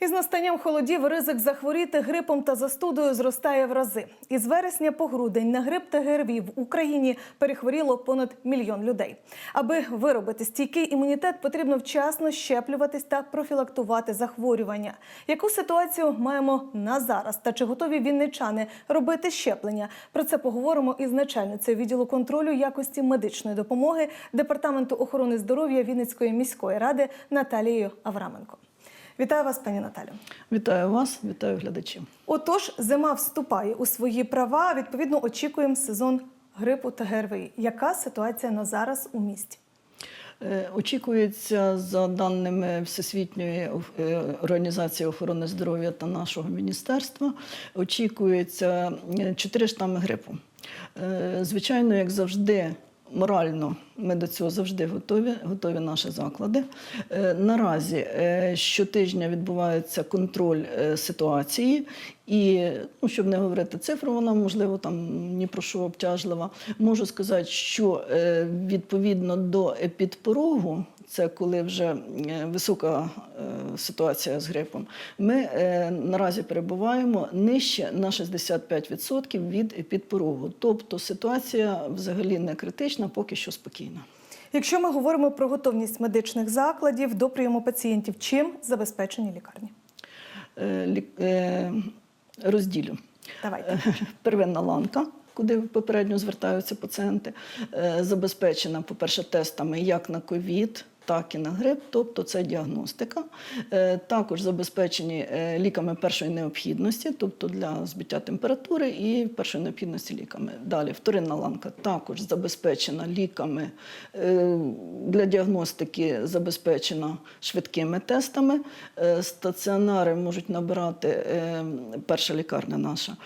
Із настанням холодів ризик захворіти грипом та застудою зростає в рази. Із вересня по грудень на грип та ГРВІ в Україні перехворіло понад мільйон людей. Аби виробити стійкий імунітет, потрібно вчасно щеплюватись та профілактувати захворювання. Яку ситуацію маємо на зараз? Та чи готові вінничани робити щеплення? Про це поговоримо із начальницею відділу контролю якості медичної допомоги департаменту охорони здоров'я Вінницької міської ради Наталією Авраменко. Вітаю вас, пані Наталю. Вітаю вас, вітаю глядачів. Отож, зима вступає у свої права. Відповідно, очікуємо сезон грипу та ГРВІ. Яка ситуація на зараз у місті? Е, Очікується, за даними Всесвітньої е, організації охорони здоров'я та нашого міністерства, очікується е, чотири штами грипу. Звичайно, як завжди. Морально ми до цього завжди готові, готові наші заклади. Е, Наразі е, щотижня відбувається контроль е, ситуації, і ну, щоб не говорити цифру, вона можливо там ні про що обтяжлива. Можу сказати, що відповідно до епідпорогу, це коли вже висока е, ситуація з грипом, ми е, наразі перебуваємо нижче на 65% від епідпорогу. Тобто ситуація взагалі не критична, поки що спокійна. Якщо ми говоримо про готовність медичних закладів до прийому пацієнтів, чим забезпечені лікарні? Е, Розділю. Давайте. Первинна ланка, куди попередньо звертаються пацієнти, забезпечена, по-перше, тестами як на ковід. Так і на грип, тобто це діагностика. Е, Також забезпечені е, ліками першої необхідності, тобто для збиття температури і першої необхідності ліками. Далі вторинна ланка також забезпечена ліками е, для діагностики, забезпечена швидкими тестами. Стаціонари можуть набирати перша лікарня наша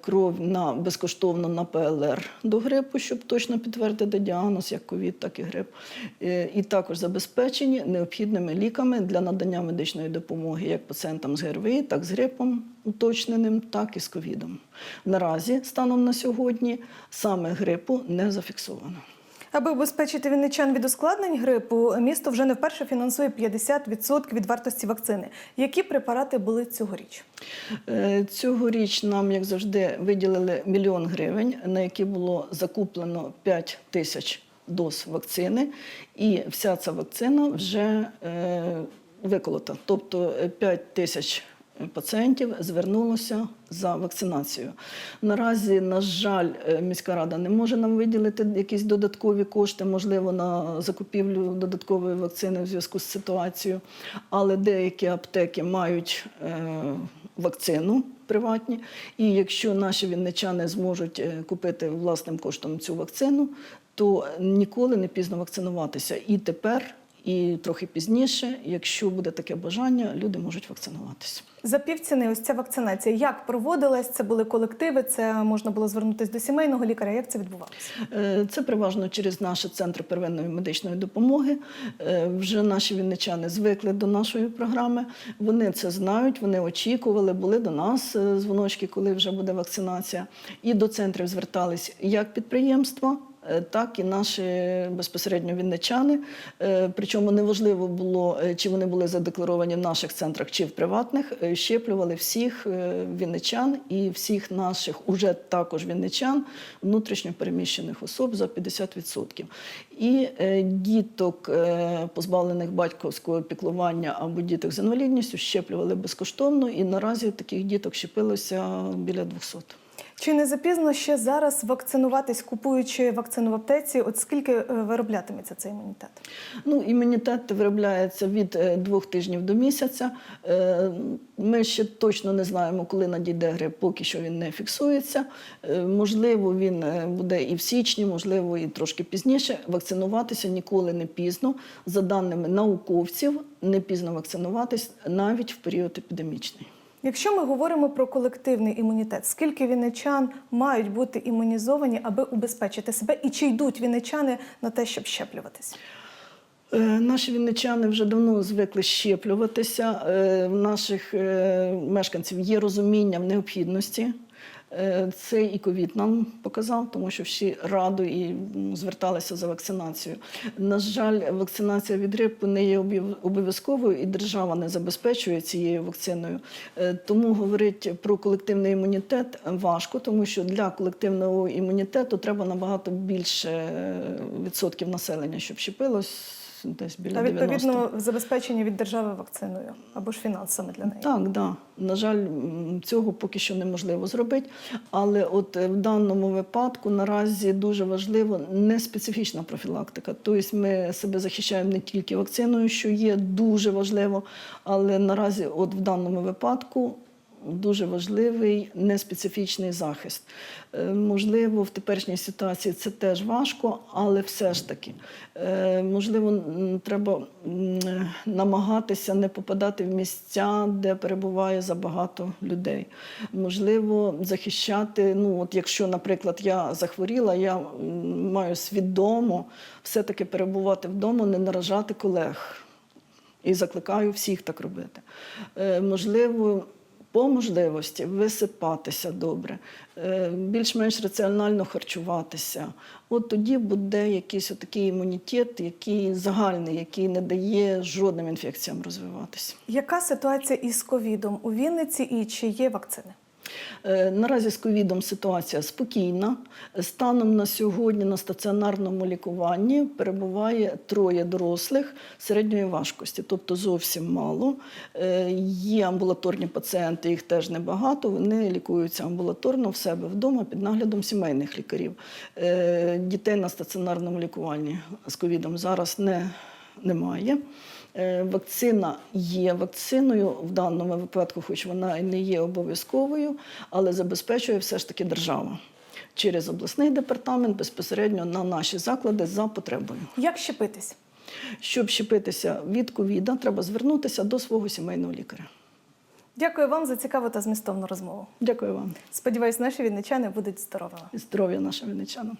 кров на безкоштовно на ПЛР до грипу, щоб точно підтвердити діагноз, як ковід, так і грип. І також забезпечені необхідними ліками для надання медичної допомоги як пацієнтам з ГРВІ, так з грипом уточненим, так і з ковідом. Наразі, станом на сьогодні, саме грипу не зафіксовано. Аби убезпечити вінничан від ускладнень грипу, місто вже не вперше фінансує 50% від вартості вакцини. Які препарати були цьогоріч? Е, Цьогоріч нам, як завжди, виділили мільйон гривень, на які було закуплено 5 тисяч доз вакцини, і вся ця вакцина вже е, виколота. Тобто е, 5 тисяч пацієнтів звернулося за вакцинацією. Наразі, на жаль, е, міська рада не може нам виділити якісь додаткові кошти, можливо, на закупівлю додаткової вакцини в зв'язку з ситуацією. Але деякі аптеки мають е, вакцину приватні. І якщо наші вінничани зможуть е, купити власним коштом цю вакцину, то ніколи не пізно вакцинуватися. І тепер, і трохи пізніше, якщо буде таке бажання, люди можуть вакцинуватися. За півціни ось ця вакцинація. Як проводилась? Це були колективи, це можна було звернутися до сімейного лікаря. Як це відбувалося? Е, Це переважно через наші центри первинної медичної допомоги. Е, Вже наші вінничани звикли до нашої програми. Вони це знають, вони очікували, були до нас е, дзвоночки, коли вже буде вакцинація. І до центрів звертались як підприємства. Е, Так і наші безпосередньо вінничани. Е, Причому неважливо було, е, чи вони були задекларовані в наших центрах чи в приватних. Щеплювали всіх вінничан і всіх наших уже також вінничан, внутрішньо переміщених особ за 50%. І діток, позбавлених батьківського піклування або діток з інвалідністю, щеплювали безкоштовно. І наразі таких діток щепилося біля 200. Чи не запізно ще зараз вакцинуватись, купуючи вакцину в аптеці? От скільки е, вироблятиметься цей імунітет? Ну, імунітет виробляється від е, двох тижнів до місяця. Е, Ми ще точно не знаємо, коли надійде грип, поки що він не фіксується. Можливо, він буде і в січні, можливо, і трошки пізніше. Вакцинуватися ніколи не пізно. За даними науковців, не пізно вакцинуватись навіть в період епідемічний. Якщо ми говоримо про колективний імунітет, скільки вінничан мають бути імунізовані, аби убезпечити себе, і чи йдуть вінничани на те, щоб щеплюватись? Е, Наші вінничани вже давно звикли щеплюватися. Е, В наших е, мешканців є розуміння в необхідності Це і ковід нам показав, тому що всі раду і зверталися за вакцинацією. На жаль, вакцинація від грипу не є обов'язковою, і держава не забезпечує цією вакциною. Е, Тому говорити про колективний імунітет важко, тому що для колективного імунітету треба набагато більше е, відсотків населення, щоб щепилось. Десь біля А 90. відповідно забезпечення від держави вакциною або ж фінансами для неї. Так, да. На жаль, цього поки що неможливо зробити. Але от е, в даному випадку наразі дуже важливо не специфічна профілактика. Тобто ми себе захищаємо не тільки вакциною, що є дуже важливо, але наразі, от в даному випадку. Дуже важливий неспецифічний захист. Е, Можливо, в теперішній ситуації це теж важко, але все ж таки, е, можливо, треба намагатися не попадати в місця, де перебуває забагато людей. Можливо, захищати. Ну, от якщо, наприклад, я захворіла, я маю свідомо все-таки перебувати вдома, не наражати колег. І закликаю всіх так робити. Е, можливо, по можливості висипатися добре, е, більш-менш раціонально харчуватися. От тоді буде якийсь такий імунітет, який загальний, який не дає жодним інфекціям розвиватися. Яка ситуація із ковідом у Вінниці і чи є вакцини? Е, Наразі з ковідом ситуація спокійна. Станом на сьогодні на стаціонарному лікуванні перебуває троє дорослих середньої важкості, тобто зовсім мало. Е, Є амбулаторні пацієнти, їх теж небагато. Вони лікуються амбулаторно в себе вдома під наглядом сімейних лікарів. Е, Дітей на стаціонарному лікуванні з ковідом зараз не, немає. Е, Вакцина є вакциною в даному випадку, хоч вона і не є обов'язковою, але забезпечує все ж таки держава через обласний департамент безпосередньо на наші заклади за потребою. Як щепитись? Щоб щепитися від ковіда, треба звернутися до свого сімейного лікаря. Дякую вам за цікаву та змістовну розмову. Дякую вам Сподіваюсь, наші вінничани будуть здоровими. здоров'я нашим вінничанам.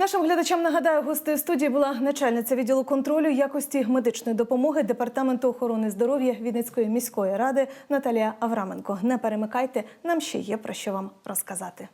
Нашим глядачам нагадаю, гостею студії була начальниця відділу контролю якості медичної допомоги департаменту охорони здоров'я Вінницької міської ради Наталія Авраменко. Не перемикайте, нам ще є про що вам розказати.